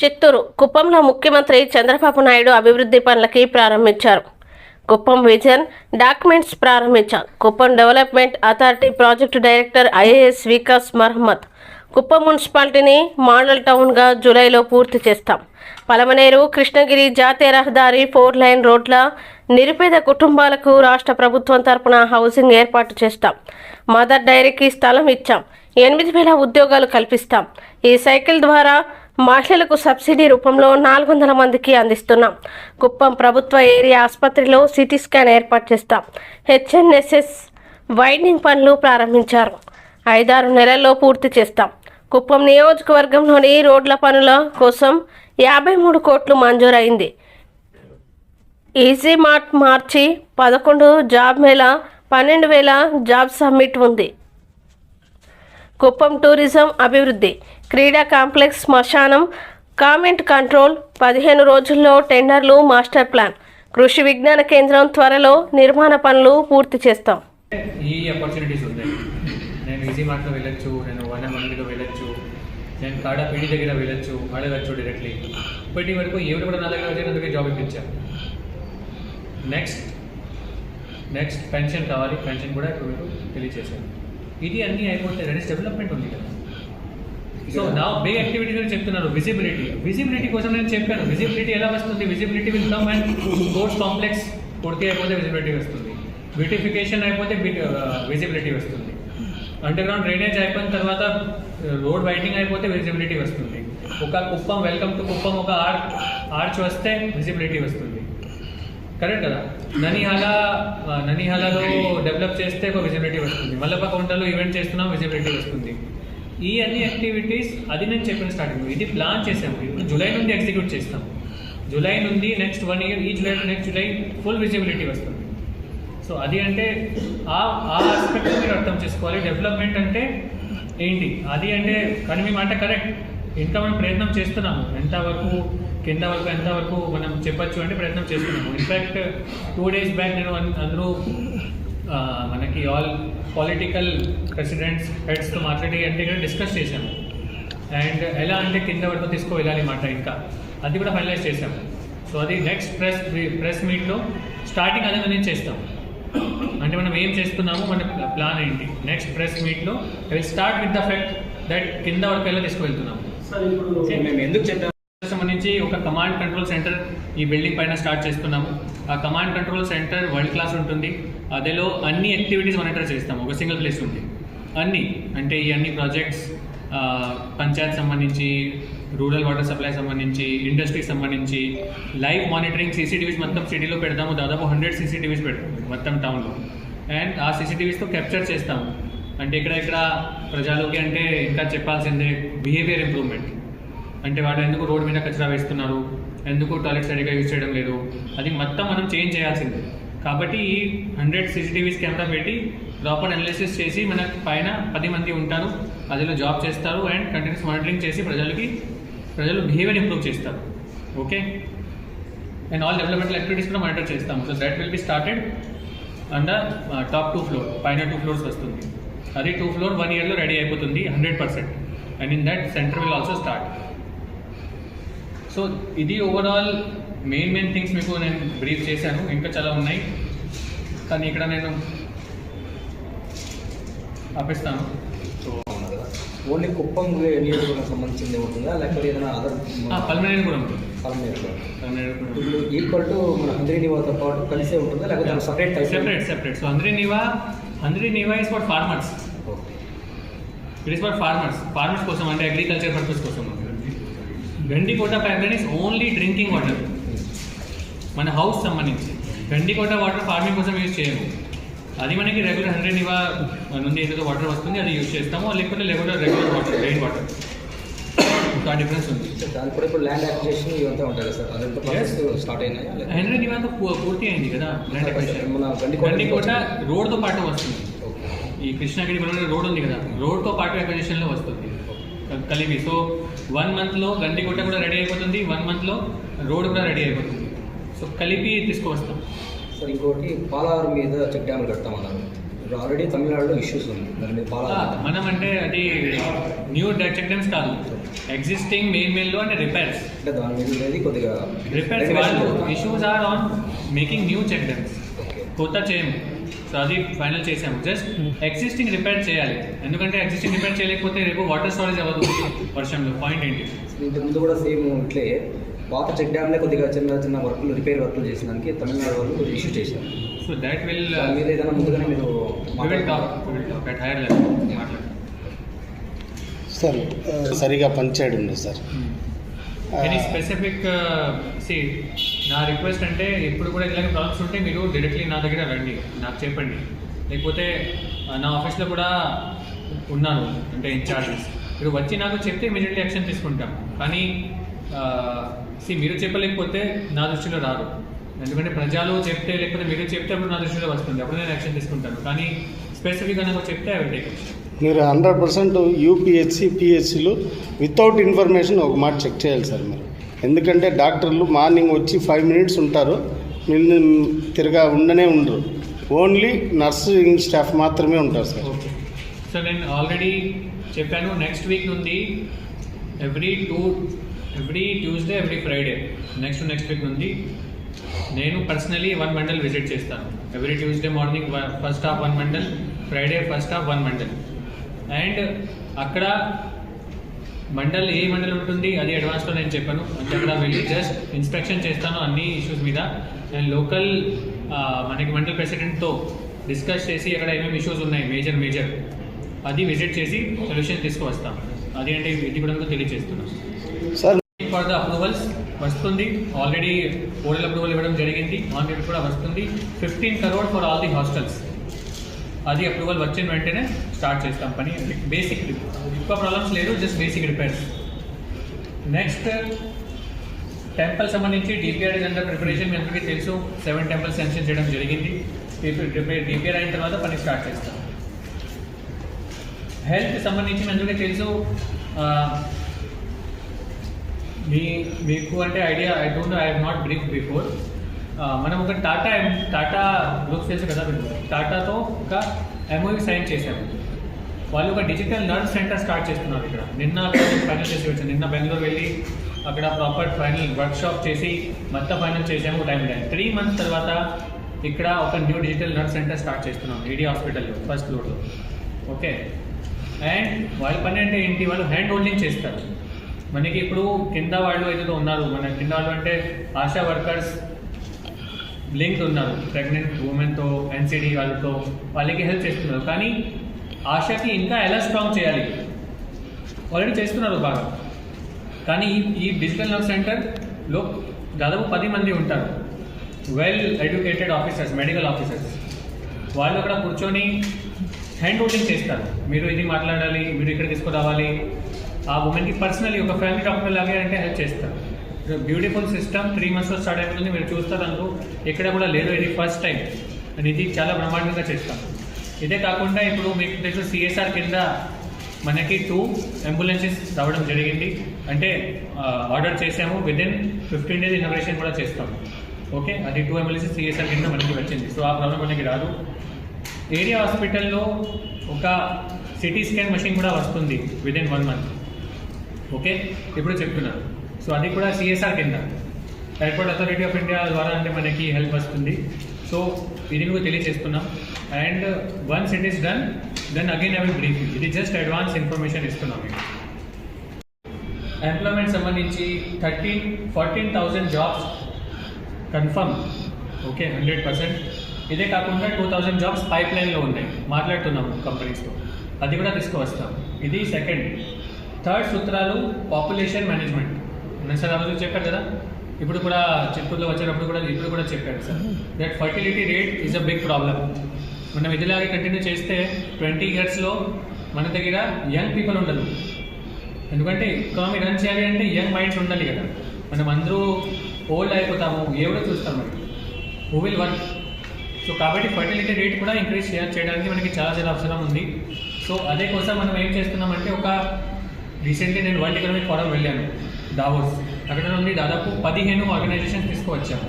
చిత్తూరు కుప్పంలో ముఖ్యమంత్రి చంద్రబాబు నాయుడు అభివృద్ధి పనులకి ప్రారంభించారు. కుప్పం విజన్ డాక్యుమెంట్స్ ప్రారంభించారు. Kuppam development authority project director IAS Vikas Mohammed. Kuppam మున్సిపాలిటీని మోడల్ టౌన్గా జూలైలో పూర్తి చేస్తాం. పలమనేరు కృష్ణగిరి జాతీయ రహదారి ఫోర్ లైన్ రోడ్ల నిరుపేద కుటుంబాలకు రాష్ట్ర ప్రభుత్వం తరపున హౌసింగ్ ఏర్పాటు చేస్తాం. మదర్ డైరీకి స్థలం ఇచ్చాం. ఎనిమిది వేల ఉద్యోగాలు కల్పిస్తాం. ఈ సైకిల్ ద్వారా మహిళలకు సబ్సిడీ రూపంలో నాలుగు వందల మందికి అందిస్తున్నాం. కుప్పం ప్రభుత్వ ఏరియా ఆసుపత్రిలో సిటీ స్కాన్ ఏర్పాటు చేస్తాం. హెచ్ఎన్ఎస్ఎస్ వైండింగ్ పనులు ప్రారంభించారు. ఐదారు నెలల్లో పూర్తి చేస్తాం. కుప్పం నియోజకవర్గంలోని రోడ్ల పనుల కోసం యాభై మూడు కోట్లు మంజూరైంది. ఈజీ మార్ట్ మార్చి పదకొండు జాబ్ మేళ పన్నెండు వేల జాబ్ సమ్మిట్ ఉంది. కుప్పం టూరిజం అభివృద్ధి క్రీడా కాంప్లెక్స్ శ్మశానం కామెంట్ కంట్రోల్ పదిహేను రోజుల్లో టెండర్లు మాస్టర్ ప్లాన్. కృషి విజ్ఞాన కేంద్రం త్వరలో నిర్మాణ పనులు పూర్తి చేస్తాం. ఈ ఆపర్చునిటీస్ ఉన్నాయి నేను ఈజీ మార్ట్లో వెళ్ళొచ్చు నేను వన్ మందిలో వెళ్ళొచ్చు నేను కాడ పీడి దగ్గర వెళ్ళొచ్చు అడగచ్చు డైరెక్ట్లీ ఇప్పటి వరకు ఎవరు కూడా నా దగ్గర వచ్చినందుకే జాబ్ ఇప్పించారు నెక్స్ట్ నెక్స్ట్ పెన్షన్ కావాలి పెన్షన్ కూడా ఇప్పుడు మీకు తెలియచేశాను. ఇది అన్నీ అయిపోతే రెడీస్ డెవలప్మెంట్ ఉంది కదా. సో నా బిగ్ యాక్టివిటీ గురించి చెప్తున్నాను విజిబిలిటీ విజిబిలిటీ కోసం నేను చెప్పాను. విజిబిలిటీ ఎలా వస్తుంది? Visibility will come and sports complex పూర్తి అయిపోతే విజిబిలిటీ వస్తుంది. బ్యూటిఫికేషన్ అయిపోతే విజిబిలిటీ వస్తుంది. అండర్ గ్రౌండ్ డ్రైనేజ్ అయిపోయిన తర్వాత రోడ్ వైడింగ్ అయిపోతే విజిబిలిటీ వస్తుంది. ఒక కుప్పం వెల్కమ్ టు కుప్పం ఒక ఆర్చ్ ఆర్చ్ వస్తే విజిబిలిటీ వస్తుంది. కరెక్ట్ కదా? ననిహాల ననిహాలలో డెవలప్ చేస్తే ఒక విజిబిలిటీ వస్తుంది. మల్లప్ప కౌంటర్లో ఈవెంట్ చేస్తున్నాం విజిబిలిటీ వస్తుంది. ఈ అన్ని యాక్టివిటీస్ అది నేను చెప్పిన స్టార్టింగ్ ఇది ప్లాన్ చేసాము ఇప్పుడు జూలై నుండి ఎగ్జిక్యూట్ చేస్తాం జూలై నుండి నెక్స్ట్ వన్ ఇయర్ ఈ July next July full visibility వస్తుంది. సో అది అంటే ఆ ఆ ఆస్పెక్ట్ మీరు అర్థం చేసుకోవాలి. డెవలప్మెంట్ అంటే ఏంటి? అది అంటే కానీ మీ మాట కరెక్ట్ ఇంకా మనం ప్రయత్నం చేస్తున్నాము. ఎంతవరకు కింద వరకు ఎంతవరకు మనం చెప్పచ్చు అంటే ప్రయత్నం చేస్తున్నాము. ఇన్ఫ్యాక్ట్ టూ డేస్ బ్యాక్ నేను అందరూ మనకి ఆల్ పొలిటికల్ ప్రెసిడెంట్స్ హెడ్స్తో మాట్లాడి అంటే ఇక్కడ డిస్కస్ చేశాము. అండ్ ఎలా అంటే కింద వరకు తీసుకు వెళ్ళాలి మాట ఇంకా. అది కూడా ఫైనలైజ్ చేశాము. సో అది నెక్స్ట్ ప్రెస్ ప్రెస్ మీట్లో స్టార్టింగ్ అదే నేను చేస్తాం? అంటే మనం ఏం చేస్తున్నాము? మన ప్లాన్ ఏంటి? నెక్స్ట్ ప్రెస్ మీట్లో will start with the fact that కింద వరకు ఎలా తీసుకువెళ్తున్నాము? సార్ ఇప్పుడు మేము ఎందుకు చెప్పాము? సంబంధించి ఒక కమాండ్ కంట్రోల్ సెంటర్ ఈ బిల్డింగ్ పైన స్టార్ట్ చేస్తున్నాము. ఆ command control centre world class ఉంటుంది. అదేలో అన్ని యాక్టివిటీస్ మానిటర్ చేస్తాము. ఒక సింగిల్ ప్లేస్ ఉంది అన్ని. అంటే ఈ అన్ని ప్రాజెక్ట్స్ పంచాయత్ సంబంధించి రూరల్ వాటర్ సప్లై సంబంధించి ఇండస్ట్రీకి సంబంధించి లైవ్ మానిటరింగ్ సీసీటీవీస్ మొత్తం సిటీలో పెడతాము. దాదాపు హండ్రెడ్ సీసీటీవీస్ పెడతాము మొత్తం టౌన్లో అండ్ ఆ సీసీటీవీస్తో క్యాప్చర్ చేస్తాము. అంటే ఇక్కడ ఇక్కడ ప్రజలకి అంటే ఇంకా చెప్పాల్సిందే బిహేవియర్ ఇంప్రూవ్మెంట్ అంటే వాళ్ళు ఎందుకు రోడ్ మీద కచరా వేస్తున్నారు? ఎందుకు టాయిలెట్ సరిగ్గా యూజ్ చేయడం లేదు? అది మొత్తం మనం చేంజ్ చేయాల్సిందే. కాబట్టి ఈ హండ్రెడ్ సీసీటీవీస్ కెమెరా పెట్టి ప్రాపర్ అనాలిసిస్ చేసి మన పైన పది మంది ఉంటారు. అదిలో జాబ్ చేస్తారు అండ్ కంటిన్యూస్ మానిటరింగ్ చేసి ప్రజలకి ప్రజలు బిహేవియర్ ఇంప్రూవ్ చేస్తారు. Okay and all developmental activities కూడా మానిటర్ చేస్తాము. So that will be started under top two floor పైన టూ ఫ్లోర్స్ వస్తుంది. అది టూ ఫ్లోర్ వన్ ఇయర్లో రెడీ అయిపోతుంది hundred percent and in that centre will also start so ఇది overall main main things మీకు నేను బ్రీఫ్ చేశాను. ఇంకా చాలా ఉన్నాయి. కానీ ఇక్కడ నేను ఆపిస్తాను. సో ఓన్లీ కుప్పం నియోజకవర్గం సంబంధించింది ఉంటుందా? లేకపోతే ఏదైనా అదర్ పల్మనేని కూడా ఉంటుంది. పల్మనేరు కూడా. ఉంటుంది. ఇప్పుడు ఈక్వల్ టు మన హంద్రీ నివాతో పాటు కలిసే ఉంటుందా? లేకపోతే సపరేట్ సెపరేట్ సెపరేట్ సో అందరి నీవా అందరి నీవా is for farmers it is for farmers farmers కోసం అంటే అగ్రికల్చర్ పర్పస్ కోసం. Gandikota pipeline is only drinking water మన హౌస్ సంబంధించి. గండికోట వాటర్ ఫార్మింగ్ కోసం యూజ్ చేయము. అది మనకి రెగ్యులర్ హండ్రెడ్ ఇవా నుండి ఏదైతే వాటర్ వస్తుంది అది యూజ్ చేస్తాము. లేకపోతే regular regular water rain water ఇంకా డిఫరెన్స్ ఉంది. దానికి కూడా ఇప్పుడు ల్యాండ్ అక్విజిషన్ ఇవంతా ఉంటాయి సార్ అదంతా స్టార్ట్ అయినాయా హండ్రెడ్ ఇవా పూర్తి అయింది కదా ల్యాండ్ మన గండికోట రోడ్తో పాటు వస్తుంది. ఈ కృష్ణగిరి రోడ్ ఉంది కదా. రోడ్తో పాటు అక్విజిషన్లో వస్తుంది. కలిపి. సో వన్ మంత్లో గండికోట కూడా రెడీ అయిపోతుంది వన్ మంత్లో రోడ్ కూడా రెడీ అయిపోతుంది. సో కలిపి తీసుకువస్తాం. సార్ ఇంకోటి పాలారు మీద చెక్ డ్యాములు కడతామన్నారు ఆల్రెడీ తమిళనాడులో ఇష్యూస్ ఉంది దాని మీద ఫాలో మనం అంటే అది న్యూ చెక్ డ్యామ్స్ కాదు. ఎగ్జిస్టింగ్ మెయిన్ మెయిన్లో అంటే రిపేర్స్ అంటే దాని మీద అనేది కొద్దిగా repairs issues or on making new check dams కొత్త చేయము సో అది ఫైనల్ చేసాము. జస్ట్ ఎగ్జిస్టింగ్ రిపేర్ చేయాలి. ఎందుకంటే ఎగ్జిస్టింగ్ రిపేర్ చేయలేకపోతే రేపు వాటర్ స్టోరేజ్ అవ్వదు వర్షంలో. పాయింట్ ఏంటి? ఇంతకు ముందు కూడా సేమ్ ఇట్లే పాత చెక్ డ్యామ్లే కొద్దిగా చిన్న చిన్న వర్కులు రిపేర్ వర్కులు చేసిన దానికి తమిళనాడు వాళ్ళు ఇష్యూ చేశారు. సో దాట్ విల్ మీద ఏదైనా ముందుగానే మీరు సార్ సరిగా పనిచేయడం లేదు సార్. ఎనీ స్పెసిఫిక్ సి నా రిక్వెస్ట్ అంటే ఎప్పుడు కూడా ఇలాంటి ప్రాబ్లమ్స్ ఉంటే మీరు డైరెక్ట్లీ నా దగ్గర రండి నాకు చెప్పండి. లేకపోతే నా ఆఫీస్లో కూడా ఉన్నాను అంటే ఇన్ఛార్జెస్ మీరు వచ్చి నాకు చెప్తే ఇమీడియట్లీ యాక్షన్ తీసుకుంటాం. కానీ సి మీరు చెప్పలేకపోతే నా దృష్టిలో రారు. ఎందుకంటే ప్రజలు చెప్తే లేకపోతే మీరు చెప్తే అప్పుడు నా దృష్టిలో వస్తుంది. అప్పుడు నేను యాక్షన్ తీసుకుంటాను. కానీ స్పెసిఫిక్గా నాకు చెప్తే అవి టేక్ మీరు హండ్రెడ్ పర్సెంట్ యూపీహెచ్సి పిహెచ్సిలు వితౌట్ ఇన్ఫర్మేషన్ ఒక మాట చెక్ చేయాలి సార్ మీరు. ఎందుకంటే డాక్టర్లు మార్నింగ్ వచ్చి ఫైవ్ మినిట్స్ ఉంటారు నిన్ను తిరగా ఉండనే ఉండరు. ఓన్లీ నర్సింగ్ స్టాఫ్ మాత్రమే ఉంటారు సార్. ఓకే. నేను ఆల్రెడీ చెప్పాను నెక్స్ట్ వీక్ నుండి every two every Tuesday every Friday next next week నుండి నేను పర్సనలీ వన్ మండల్ విజిట్ చేస్తాను. Every Tuesday morning first half one mandal Friday first half one mandal. And అక్కడ మండల్ ఏ మండల్ ఉంటుంది అది అడ్వాన్స్లో నేను చెప్పాను. అంటే అక్కడ వెళ్ళి జస్ట్ ఇన్స్పెక్షన్ చేస్తాను అన్ని ఇష్యూస్ మీద. నేను లోకల్ మనకి మండల్ ప్రెసిడెంట్తో డిస్కస్ చేసి అక్కడ ఏమేమి ఇష్యూస్ ఉన్నాయి మేజర్ మేజర్ అది విజిట్ చేసి సొల్యూషన్ తీసుకువస్తాం. అది అంటే ఇది కూడా మీకు తెలియజేస్తున్నాం సార్ ఫర్ ద అప్రూవల్స్ వస్తుంది. ఆల్రెడీ ఓరల్ అప్రూవల్ ఇవ్వడం జరిగింది. ఆన్ కూడా వస్తుంది. Fifteen crore for all the hostels అది అప్రూవల్ వచ్చిన వెంటనే స్టార్ట్ చేస్తాం పని. బేసిక్ ఎక్కువ ప్రాబ్లమ్స్ లేదు just basic repairs next temple సంబంధించి డిపిఆర్ ఇస్ అండర్ ప్రిపరేషన్ మీ అందరికీ తెలుసు సెవెన్ టెంపుల్స్ సెన్షన్ చేయడం జరిగింది. డిపిఆర్ అయిన తర్వాత పని స్టార్ట్ చేస్తాం. హెల్త్ సంబంధించి మీ అందరికీ తెలుసు మీ మీకు అంటే idea I don't I have not brief before మనం ఒక టాటా టాటా గ్రూప్స్ తెలుసు కదా మీరు టాటాతో ఒక ఎంఓయూ సైన్ చేశాము వాళ్ళు ఒక డిజిటల్ లర్న్ సెంటర్ స్టార్ట్ చేస్తున్నారు ఇక్కడ. నిన్న ఫైనల్ చేసి వచ్చాను నిన్న బెంగళూరు వెళ్ళి అక్కడ ప్రాపర్ ఫైనల్ వర్క్షాప్ చేసి మొత్తం ఫైనల్ చేసాము టైం టైం త్రీ మంత్స్ తర్వాత ఇక్కడ ఒక new digital nurse centre start చేస్తున్నాం ఈడీ హాస్పిటల్లో ఫస్ట్ ఫ్లోర్లో ఓకే అండ్ వాళ్ళ పని అంటే ఏంటి? వాళ్ళు హ్యాండ్ హోల్డింగ్ చేస్తారు. మనకి ఇప్పుడు కింద వాళ్ళు ఏదైతే ఉన్నారు మన కింద వాళ్ళు అంటే ఆశా వర్కర్స్ లింక్ ఉన్నారు ప్రెగ్నెంట్ ఉమెన్తో ఎన్సీడీ వాళ్ళతో వాళ్ళకి హెల్ప్ చేస్తున్నారు. కానీ ఆశకి ఇంకా ఎలా స్ట్రాంగ్ చేయాలి? ఆల్రెడీ చేస్తున్నారు బాగా. కానీ ఈ ఈ డిజిటల్ నర్వ్ సెంటర్లో దాదాపు పది మంది ఉంటారు. Well educated officers medical officers వాళ్ళు అక్కడ కూర్చొని హ్యాండ్ హోల్డింగ్ చేస్తారు. మీరు ఇది మాట్లాడాలి మీరు ఇక్కడ తీసుకురావాలి. ఆ ఉమెన్కి పర్సనలీ ఒక ఫ్యామిలీ డాక్టర్ లాగే అంటే హెల్ప్ చేస్తారు. బ్యూటిఫుల్ సిస్టమ్ త్రీ మంత్స్లో స్టార్ట్ అయిపోతుంది. మీరు చూస్తారు అందులో. ఎక్కడ కూడా లేదు. ఇది ఫస్ట్ టైం అని ఇది చాలా బ్రహ్మాండంగా చేస్తాం ఇదే కాకుండా ఇప్పుడు మీకు తెలుసు సిఎస్ఆర్ కింద మనకి టూ అంబులెన్సెస్ రావడం జరిగింది. అంటే ఆర్డర్ చేసాము. విదిన్ ఫిఫ్టీన్ డేస్ ఇన్నోవేషన్ కూడా చేస్తాము. ఓకే అది టూ అంబులెన్సెస్ సిఎస్ఆర్ కింద మనకి వచ్చింది. సో ఆ ప్రాబ్లం మనకి రాదు. ఏరియా హాస్పిటల్లో ఒక సిటీ స్కాన్ మెషిన్ కూడా వస్తుంది. విదిన్ వన్ మంత్ ఓకే ఇప్పుడు చెప్తున్నాను సో అది కూడా సిఎస్ఆర్ కింద. ఎయిర్పోర్ట్ అథారిటీ ఆఫ్ ఇండియా ద్వారా అంటే మనకి హెల్ప్ వస్తుంది. సో ఇది మీకు తెలియజేస్తున్నాం. And once it is done then again I will brief ఇది జస్ట్ అడ్వాన్స్ ఇన్ఫర్మేషన్ ఇస్తున్నాం మీకు. ఎంప్లాయ్మెంట్ సంబంధించి thirteen fourteen thousand jobs confirm okay hundred percent ఇదే కాకుండా టూ థౌజండ్ జాబ్స్ పైప్ లైన్లో ఉన్నాయి. మాట్లాడుతున్నాము కంపెనీస్తో అది కూడా తీసుకువస్తాం. ఇది సెకండ్ థర్డ్ సూత్రాలు పాపులేషన్ మేనేజ్మెంట్ నేను సార్ ఆ రోజు చెప్పారు కదా? ఇప్పుడు కూడా చిత్తూరులో వచ్చేటప్పుడు కూడా ఇప్పుడు కూడా చెప్పాడు sir. That fertility rate is a big problem మనం ఇదిలాగే కంటిన్యూ చేస్తే ట్వంటీ ఇయర్స్లో మన దగ్గర యంగ్ పీపుల్ ఉండదు ఎందుకంటే ఎకానమీ రన్ చేయాలి అంటే యంగ్ మైండ్స్ ఉండాలి కదా. మనం అందరూ ఓల్డ్ అయిపోతాము ఎవడో చూస్తాం మనం హూ విల్ వర్క్ సో కాబట్టి ఫర్టిలిటీ రేట్ కూడా ఇంక్రీజ్ చేయడానికి మనకి చాలా చాలా అవసరం ఉంది. సో అదే కోసం మనం ఏం చేస్తున్నామంటే ఒక రీసెంట్లీ నేను వరల్డ్ ఎకనామిక్ ఫోరం వెళ్ళాను. దావోస్ అక్కడ నుండి దాదాపు పదిహేను ఆర్గనైజేషన్స్ తీసుకువచ్చాము.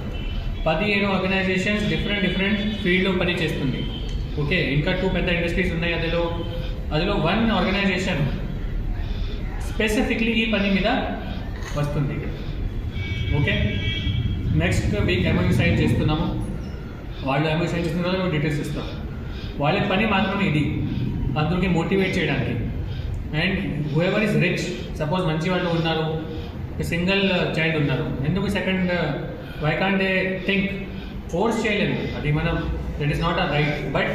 పదిహేను ఆర్గనైజేషన్స్ డిఫరెంట్ డిఫరెంట్ ఫీల్డ్లో పని చేస్తుంది ఓకే ఇంకా టూ పెద్ద ఇండస్ట్రీస్ ఉన్నాయి అందులో. అందులో వన్ ఆర్గనైజేషన్ స్పెసిఫిక్లీ ఈ పని మీద వస్తుంది. Okay next week MOU sign చేస్తున్నాము. వాళ్ళు ఎంఓయూ సైన్ చేస్తున్న తర్వాత డీటెయిల్స్ ఇస్తాం. వాళ్ళ పని మాత్రమే ఇది. అందరికి మోటివేట్ చేయడానికి. And whoever is rich suppose మంచి వాళ్ళు ఉన్నారు. సింగిల్ చైల్డ్ ఉన్నారు. ఎందుకు second why can they think force చేయలేము. అది మనం that is not a right but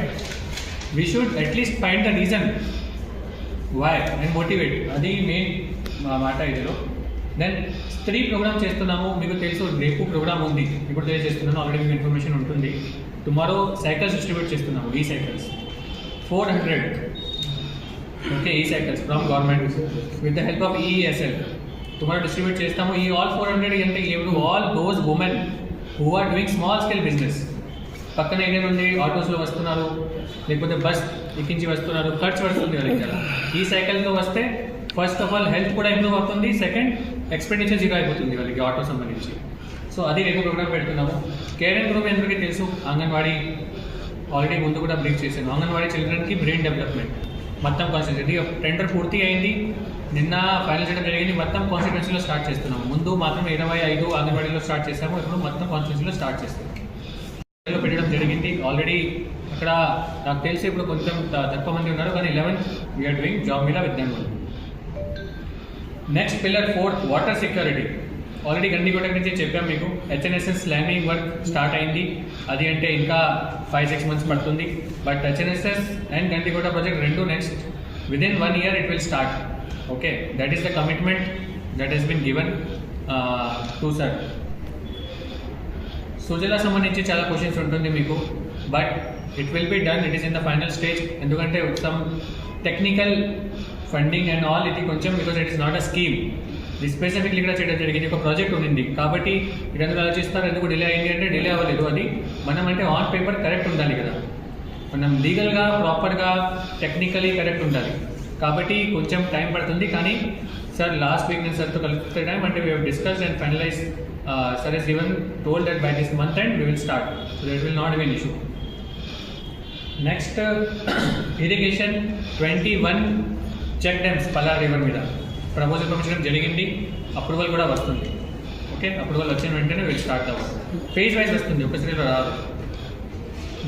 we should at least find the reason why and motivate అది మెయిన్ మా మాట ఇదిలో. దెన్ స్త్రీ ప్రోగ్రామ్ చేస్తున్నాము. మీకు తెలుసు రేపు ప్రోగ్రామ్ ఉంది. ఇప్పుడు తెలియజేస్తున్నాను ఆల్రెడీ మీకు ఇన్ఫర్మేషన్ ఉంటుంది. టుమారో సైకిల్స్ డిస్ట్రిబ్యూట్ చేస్తున్నాము ఈ సైకిల్స్ ఫోర్ హండ్రెడ్ ఓకే ఈ cycles from government with the help of ESL tomorrow distribute చేస్తాము. ఈ ఆల్ ఫోర్ హండ్రెడ్ అంటే ఎవరు all those women who are doing small scale business పక్కన ఏరియా నుండి ఆటోస్లో వస్తున్నారు లేకపోతే బస్ ఎక్కించి వస్తున్నారు ఖర్చు వస్తుంది వాళ్ళకి కదా ఈ సైకిల్తో వస్తే ఫస్ట్ ఆఫ్ ఆల్ హెల్త్ కూడా ఇంప్రూవ్ అవుతుంది. సెకండ్ ఎక్స్పెండిచర్ జీరో అయిపోతుంది వాళ్ళకి ఆటో సంబంధించి. సో అది రేపు ప్రోగ్రామ్ పెడుతున్నాము. కేర్ అండ్ గ్రూప్ ఎందుకంటే తెలుసు. అంగన్వాడీ ఆల్రెడీ ముందు కూడా బ్రీఫ్ చేశాను. అంగన్వాడీ చిల్డ్రన్కి బ్రెయిన్ డెవలప్మెంట్ మొత్తం కాన్స్టిట్యూన్సీ టెండర్ పూర్తి అయింది. నిన్న ఫైనల్ చేయడం జరిగింది. మొత్తం కాన్స్టిట్యూన్సీలో స్టార్ట్ చేస్తున్నాము. ముందు మాత్రం ఇరవై ఐదు అంగన్వాడీలో స్టార్ట్ చేసాము ఇప్పుడు మొత్తం కాన్స్టిట్యూన్సీలో స్టార్ట్ చేస్తాము పెట్టడం జరిగింది. ఆల్రెడీ అక్కడ నాకు తెలిసి ఇప్పుడు కొంచెం తక్కువ మంది ఉన్నారు. కానీ లెవెన్త్ వీఆర్ డూయింగ్ జాబ్ మీద with next pillar fourth water security already Gandikota నుంచి చెప్పాం మీకు. హెచ్ఎన్ఎస్ఎస్ ల్యాండింగ్ వర్క్ స్టార్ట్ అయింది. అది అంటే ఇంకా ఫైవ్ సిక్స్ మంత్స్ పడుతుంది. But HNSS and Gandikota project రెండు next within one year it will start okay that is the commitment that he's been given to sir Sujala సంబంధించి చాలా questions ఉంటుంది మీకు but it will be done it is in the final stage ఎందుకంటే some technical funding and all ఇది కొంచెం because it is not a scheme ఇది specifically కూడా చేయడం జరిగింది. ఒక ప్రాజెక్ట్ ఉండింది. కాబట్టి ఇది ఆలోచిస్తారు. ఎందుకు డిలే అయింది అంటే డిలే అవ్వలేదు. అది మనం అంటే ఆన్ పేపర్ కరెక్ట్ ఉండాలి కదా. మనం లీగల్గా ప్రాపర్గా టెక్నికలీ కరెక్ట్ ఉండాలి. కాబట్టి కొంచెం టైం పడుతుంది. కానీ సార్ లాస్ట్ వీక్ నేను సార్తో కలిపితే టైం అంటే we discuss and finalise sir is even told that by this month and we will start so that will not be issue next irrigation twenty one check dams Palar river మీద. Proposal పంపించడం జరిగింది. Approval కూడా వస్తుంది. Okay approval వచ్చిన వెంటనే వీళ్ళు start అవ్వాలి phase wise వస్తుంది. ఒకసారి రాదు.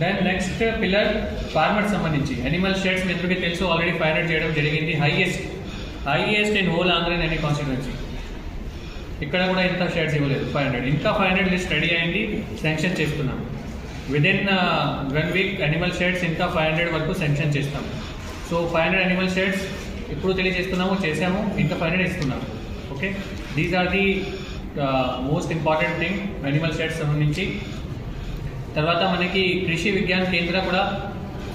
దెన్ నెక్స్ట్ పిల్లర్ ఫార్మర్ సంబంధించి. అనిమల్ షెడ్స్ మీ తెలుసు ఆల్రెడీ ఫైవ్ హండ్రెడ్ చేయడం జరిగింది. Highest highest in whole Andhra in constituency ఇక్కడ కూడా ఇంత షేర్స్ ఇవ్వలేదు ఫైవ్ హండ్రెడ్ ఇంకా ఫైవ్ హండ్రెడ్ లిస్ట్ రెడీ అయింది శాంక్షన్ చేస్తున్నాం. Within one week animal sheds ఇంకా ఫైవ్ హండ్రెడ్ వరకు శాంక్షన్ చేస్తాం. So five hundred animal sheds ఎప్పుడు తెలియజేస్తున్నాము చేసాము ఇంకా ఫైవ్ హండ్రెడ్ ఇస్తున్నాము okay these are the most important thing animal sheds సంబంధించి. తర్వాత మనకి కృషి విజ్ఞాన కేంద్ర కూడా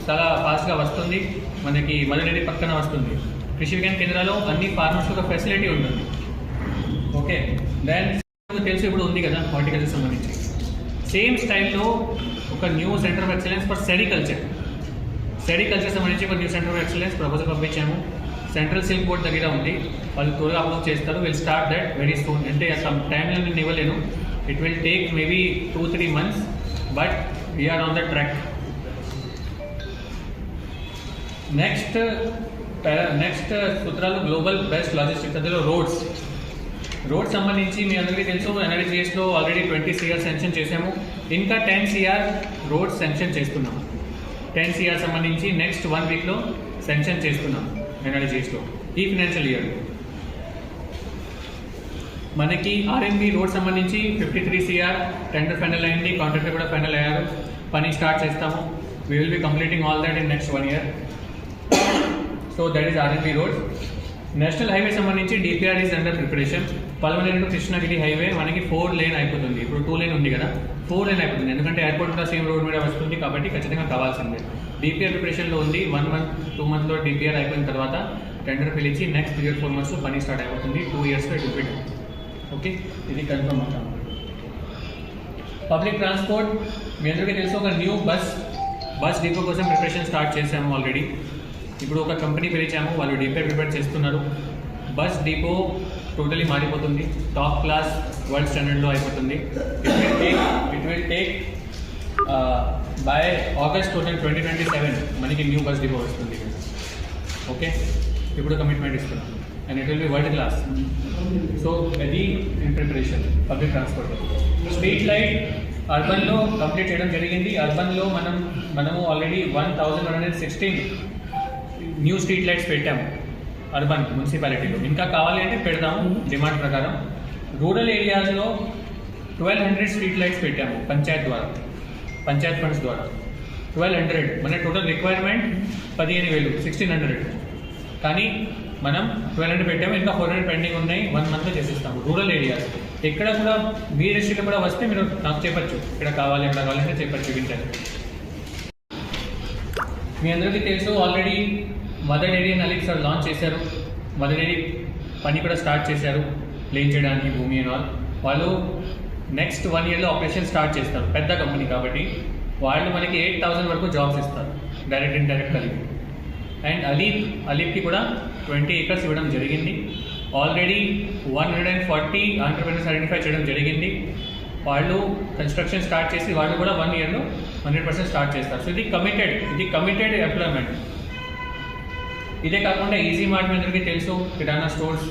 చాలా ఫాస్ట్గా వస్తుంది. మనకి మదనడి పక్కన వస్తుంది. కృషి విజ్ఞాన కేంద్రాలో అన్ని ఫార్మర్స్ ఒక ఫెసిలిటీ ఉంటుంది. ఓకే దెన్ తెలుసు ఇప్పుడు ఉంది కదా హార్టికల్చర్ సంబంధించి. సేమ్ స్టైల్లో ఒక new centre of excellence for sericulture sericulture సంబంధించి ఒక new centre of excellence proposal పంపించాము. Central silk board దగ్గర ఉంది. వాళ్ళు త్వరగా అప్లోడ్ చేస్తారు. Will start that very soon అంటే సమ్ టైంలో నేను ఇవ్వలేను. It will take maybe two three months but we're on the track next next సూత్రాలు గ్లోబల్ బెస్ట్ లాజిస్టిక్స్ అందులో రోడ్స్ రోడ్ సంబంధించి మీ అందరికీ తెలుసు ఎన్ఆర్జీఎస్లో ఆల్రెడీ ట్వంటీ సిఆర్ సెన్షన్ చేసాము ఇంకా టెన్ సిఆర్ రోడ్స్ సెన్షన్ చేస్తున్నాము. టెన్ సిఆర్ సంబంధించి నెక్స్ట్ వన్ వీక్లో సెన్షన్ చేస్తున్నాం ఎన్ఆర్జీఎస్లో ఈ ఫినాన్షియల్ ఇయర్ మనకి ఆర్ఎన్బి రోడ్ సంబంధించి fifty three CR tender final అయింది కాంట్రాక్టర్ కూడా ఫైనల్ అయ్యారు. పని స్టార్ట్ చేస్తాము. We will be completing all that in next one year so that is RNB road national highway సంబంధించి DPR is under preparation Palamaneru to Krishnagiri highway మనకి four lane అయిపోతుంది. ఇప్పుడు two lane ఉంది కదా. Four lane అయిపోతుంది. ఎందుకంటే airport కూడా same road మీద వస్తుంది కాబట్టి ఖచ్చితంగా కావాల్సిందే. డిపిఆర్ ప్రిపరేషన్లో ఉంది. వన్ మంత్ టూ మంత్లో డిపిఆర్ అయిపోయిన తర్వాత టెండర్ పిలిచి నెక్స్ట్ త్రీ ఫోర్ మంత్స్లో పని స్టార్ట్ అయిపోతుంది. టూ ఇయర్స్లో ఇట్ విల్ ఓకే ఇది కన్ఫర్మ్ అవుతాం పబ్లిక్ ట్రాన్స్పోర్ట్ మీ అందరికీ తెలుసు ఒక న్యూ బస్ బస్ డిపో కోసం ప్రిపరేషన్ స్టార్ట్ చేసాము ఆల్రెడీ ఇప్పుడు ఒక కంపెనీ పిలిచాము వాళ్ళు డిపో ప్రిపేర్ చేస్తున్నారు. బస్ డిపో టోటలీ మారిపోతుంది. టాప్ క్లాస్ వరల్డ్ స్టాండర్డ్లో అయిపోతుంది. It will take it will take by August two thousand twenty twenty seven మనకి న్యూ బస్ డిపో వస్తుంది. ఓకే ఇప్పుడు కమిట్మెంట్ ఇస్తున్నాం. And it will be world class so అది in preparation public transport street light అర్బన్లో complete చేయడం జరిగింది. అర్బన్లో మనం మనము already one thousand one hundred sixteen new street lights పెట్టాము అర్బన్ మున్సిపాలిటీలో ఇంకా కావాలి అంటే పెడదాము డిమాండ్ ప్రకారం. రూరల్ ఏరియాస్లో ట్వెల్వ్ హండ్రెడ్ స్ట్రీట్ లైట్స్ పెట్టాము పంచాయత్ ద్వారా పంచాయత్ ఫండ్స్ ద్వారా. ట్వెల్వ్ హండ్రెడ్ మన టోటల్ రిక్వైర్మెంట్ పదిహేను వేలు సిక్స్టీన్ హండ్రెడ్ కానీ మనం ట్వెల్వ్ హండ్రెడ్ పెట్టాము. ఇంకా ఫోర్ హండ్రెడ్ పెండింగ్ ఉన్నాయి. వన్ మంత్లో చేసేస్తాము. రూరల్ ఏరియాస్ ఎక్కడ కూడా మీ డిస్ట్రిక్ట్ కూడా వస్తే మీరు నాకు చెప్పచ్చు. ఇక్కడ కావాలి ఎక్కడ కావాలంటే చెప్పచ్చు వింటారు మీ అందరికీ తెలుసు ఆల్రెడీ మదర్ డైరీ అని అలిక్ సార్ లాంచ్ చేశారు. మదర్ డైరీ పని కూడా స్టార్ట్ చేశారు. ప్లేన్ చేయడానికి భూమి అని ఆల్ వాళ్ళు నెక్స్ట్ వన్ ఇయర్లో ఆపరేషన్ స్టార్ట్ చేస్తారు. పెద్ద కంపెనీ కాబట్టి వాళ్ళు మనకి ఎయిట్ థౌసండ్ వరకు జాబ్స్ ఇస్తారు. డైరెక్ట్ ఇండైరెక్ట్ కలిపి. అండ్ అలీఫ్ అలీప్కి కూడా ట్వంటీ ఏకర్స్ ఇవ్వడం జరిగింది. Already one hundred and forty entrepreneurs identify చేయడం జరిగింది. వాళ్ళు కన్స్ట్రక్షన్ స్టార్ట్ చేసి వాళ్ళు కూడా వన్ ఇయర్లో హండ్రెడ్ పర్సెంట్ స్టార్ట్ చేస్తారు. సో ఇది కమిటెడ్ ఇది కమిటెడ్ ఎంప్లాయ్మెంట్ ఇదే కాకుండా ఈజీ మార్ట్ మీ అందరికీ తెలుసు. కిరాణా స్టోర్స్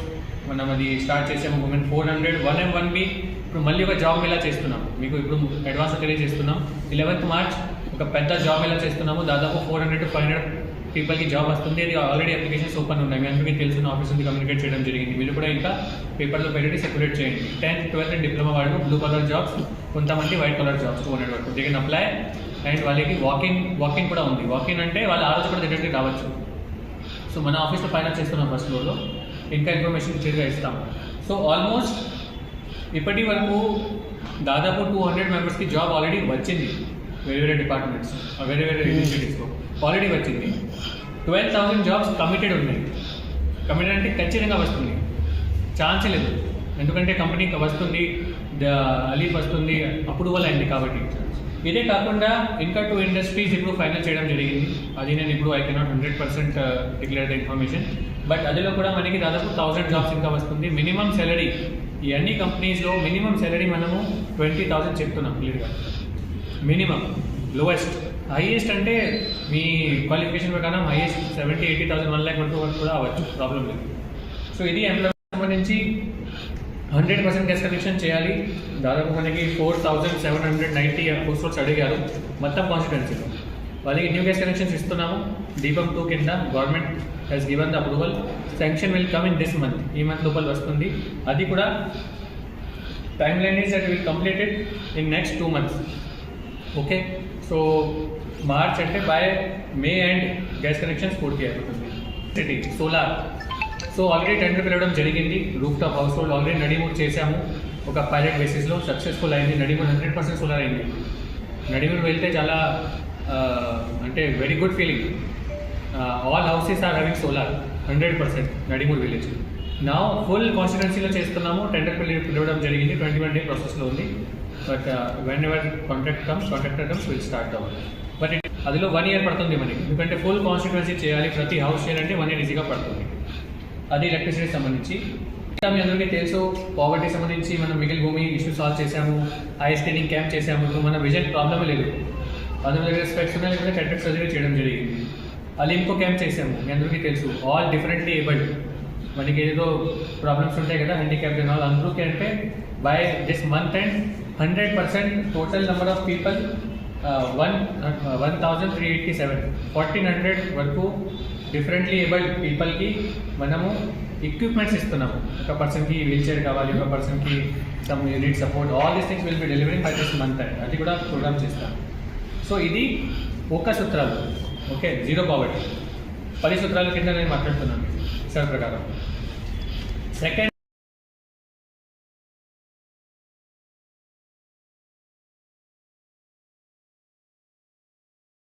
మనం అది స్టార్ట్ చేసాము. Women four hundred one M one B ఇప్పుడు మళ్ళీ ఒక జాబ్ మేళా చేస్తున్నాం. మీకు ఇప్పుడు అడ్వాన్స్ తెలియజేస్తున్నాం. ఇలెవెన్త్ మార్చ్ ఒక పెద్ద జాబ్ మేళా చేస్తున్నాము. దాదాపు four hundred to five hundred పీపుల్కి జాబ్ వస్తుంది. అది ఆల్రెడీ అప్లికేషన్స్ ఓపెన్ ఉన్నాయి. మీ అందరికీ తెలిసిన ఆఫీస్ కమ్యూనికేట్ చేయడం జరిగింది. మీరు కూడా ఇంకా పేపర్లో పెట్టి సెక్యులేట్ చేయండి. టెన్త్ ట్వెల్త్ డిప్లొమా వాళ్ళు బ్లూ కలర్ జాబ్స్ కొంతమంది white collar jobs two hundred వరకు దిగిన అప్లై అండ్ వాళ్ళకి వాకింగ్ వాకింగ్ కూడా ఉంది. వాకింగ్ అంటే వాళ్ళు ఆ రోజు కూడా దగ్గరికి రావచ్చు. సో మన ఆఫీస్లో పైన చేస్తున్నాం ఫస్ట్ ఫ్లోర్లో ఇంకా ఇన్ఫర్మేషన్ క్లియర్గా ఇస్తాం. సో ఆల్మోస్ట్ ఇప్పటి వరకు దాదాపు టూ హండ్రెడ్ మెంబర్స్కి జాబ్ ఆల్రెడీ వచ్చింది. వేరే వేరే డిపార్ట్మెంట్స్ వేరే వేరే ఇనిషియేటివ్స్లో ఆల్రెడీ వచ్చింది. ట్వెల్వ్ థౌసండ్ జాబ్స్ కమిటెడ్ ఉన్నాయి. కమిటెడ్ అంటే ఖచ్చితంగా వస్తుంది. ఛాన్స్ లేదు. ఎందుకంటే కంపెనీ వస్తుంది అలీఫ్ వస్తుంది అప్రూవల్ అయింది కాబట్టి. ఇదే కాకుండా ఇంకా టూ ఇండస్ట్రీస్ ఇప్పుడు ఫైనల్ చేయడం జరిగింది. అది నేను ఇప్పుడు I cannot hundred percent declare the information but అదిలో కూడా మనకి దాదాపు థౌసండ్ జాబ్స్ ఇంకా వస్తుంది. మినిమం సాలరీ ఈ అన్ని కంపెనీస్లో మినిమం సాలరీ మనము ట్వంటీ థౌసండ్ చెప్తున్నాం క్లియర్గా మినిమం లోవెస్ట్ హైయెస్ట్ అంటే మీ క్వాలిఫికేషన్ ప్రకారం highest seventy eighty thousand one lakh వరకు వరకు కూడా అవ్వచ్చు. ప్రాబ్లం లేదు. సో ఇది ఎంప్లాయ్మెంట్ సంబంధించి హండ్రెడ్ పర్సెంట్ గ్యాస్ కనెక్షన్ చేయాలి. దాదాపు మనకి four thousand seven hundred ninety posters అడిగారు. మొత్తం కాన్స్టిట్యున్సీలో వాళ్ళకి న్యూ గ్యాస్ కనెక్షన్స్ ఇస్తున్నాము. దీపం టూ కింద government he's given the approval sanction will come in this month ఈ మంత్ లోపల వస్తుంది. అది కూడా time line is that will completed in next two months okay so March అంటే by May and gas connections పూర్తి అయిపోతుంది city solar so already tender పిలవడం జరిగింది roof top house hold already Nadimur చేశాము ఒక పైలట్ బేసిస్లో సక్సెస్ఫుల్ అయింది నడిమూడ్ hundred percent solar అయింది నడిమూడ్ వెళ్తే చాలా అంటే very good feeling all houses are having solar hundred percent Nadimur village నా ఫుల్ కాన్స్టిట్యున్సీలో చేస్తున్నాము టెండర్ పిలి పిలవడం జరిగింది ట్వంటీ వన్ డే ప్రాసెస్లో ఉంది but whenever contract comes contractor comes will start అవ్వాలి బట్ అదిలో వన్ ఇయర్ పడుతుంది మనకి. ఎందుకంటే ఫుల్ కాన్స్టిట్యున్సీ చేయాలి ప్రతి హౌస్ చేయాలంటే వన్ ఇయర్ ఈజీగా పడుతుంది. అది ఎలక్ట్రిసిటీ సంబంధించి. ఇంకా మీ అందరికీ తెలుసు పావర్టీ సంబంధించి మనం మిగిలిన భూమి ఇష్యూ సాల్వ్ చేశాము ఐ స్క్రీనింగ్ క్యాంప్ చేశాము ఇప్పుడు మన విజన్ ప్రాబ్లమే లేదు. అందులో దగ్గర స్పెక్స్ ఉన్నాయి లేకపోతే కంట్రాక్ట్ సర్జరీ చేయడం జరిగింది. అది ఇంకో క్యాంప్ చేశాము మీ అందరికీ తెలుసు. ఆల్ డిఫరెంట్లీ ఏబుల్డ్ మనకి ఏదో ప్రాబ్లమ్స్ ఉంటాయి కదా హ్యాండిక్యాప్ అండ్ ఆల్ అందరికీ అంటే by this month and hundred percent total number of people one one thousand three eighty seven fourteen hundred వరకు డిఫరెంట్లీ ఏబుల్డ్ పీపుల్కి మనము ఎక్విప్మెంట్స్ ఇస్తున్నాము. ఒక పర్సన్కి వీల్ చైర్ కావాలి ఒక పర్సన్కి some unit support all these things will be delivering by this month and అది కూడా ప్రోగ్రామ్ చేస్తాం సో ఇది ఒక సూత్రాలు. ఓకే జీరో పావర్టీ పది సూత్రాల కింద నేను మాట్లాడుతున్నాను. సార్ ప్రకారం. సెకండ్